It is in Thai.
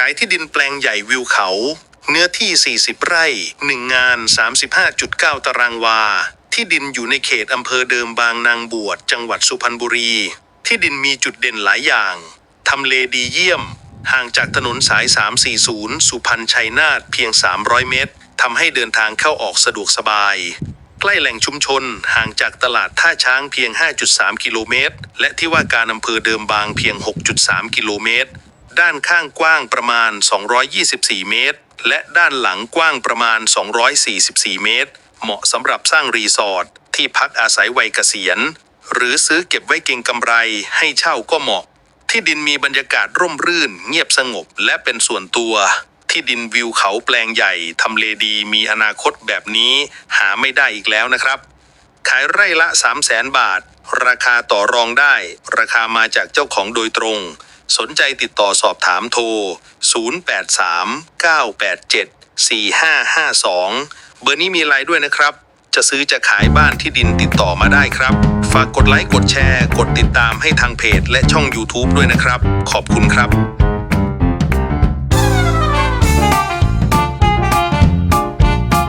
ขายที่ดินแปลงใหญ่วิวเขา เนื้อที่ 40 ไร่ 1 งาน 35.9 ตารางวา ที่ดินอยู่ในเขตอำเภอเดิมบางนางบวช จังหวัดสุพรรณบุรี ที่ดินมีจุดเด่นหลายอย่าง ทำเลดีเยี่ยม ห่างจากถนนสาย 340 สุพรรณชัยนาทเพียง 300 เมตรทำให้เดินทางเข้าออกสะดวกสบาย ใกล้แหล่งชุมชนห่างจากตลาดท่าช้างเพียง 5.3 กิโลเมตร และที่ว่าการอำเภอเดิมบางเพียง 6.3 กิโลเมตร ด้านข้างกว้างประมาณ 224 เมตร และด้านหลังกว้างประมาณ 244 เมตร เหมาะสำหรับสร้างรีสอร์ทที่พักอาศัยวัยเกษียณ หรือซื้อเก็บไว้เก็งกำไรให้เช่าก็เหมาะ ที่ดินมีบรรยากาศร่มรื่น เงียบสงบและเป็นส่วนตัว ที่ดินวิวเขาแปลงใหญ่ทำเลดีมีอนาคตแบบนี้ หาไม่ได้อีกแล้วนะครับ ขายไร่ละ 3 0 0แสนบาท ราคาต่อรองได้ ราคามาจากเจ้าของโดยตรง สนใจติดต่อสอบถามโทร 0839874552 เบอร์นี้มีไลน์ด้วยนะครับ จะซื้อจะขายบ้านที่ดินติดต่อมาได้ครับ ฝากกดไลค์กดแชร์ กดติดตามให้ทางเพจและช่อง YouTube ด้วยนะครับ ขอบคุณครับ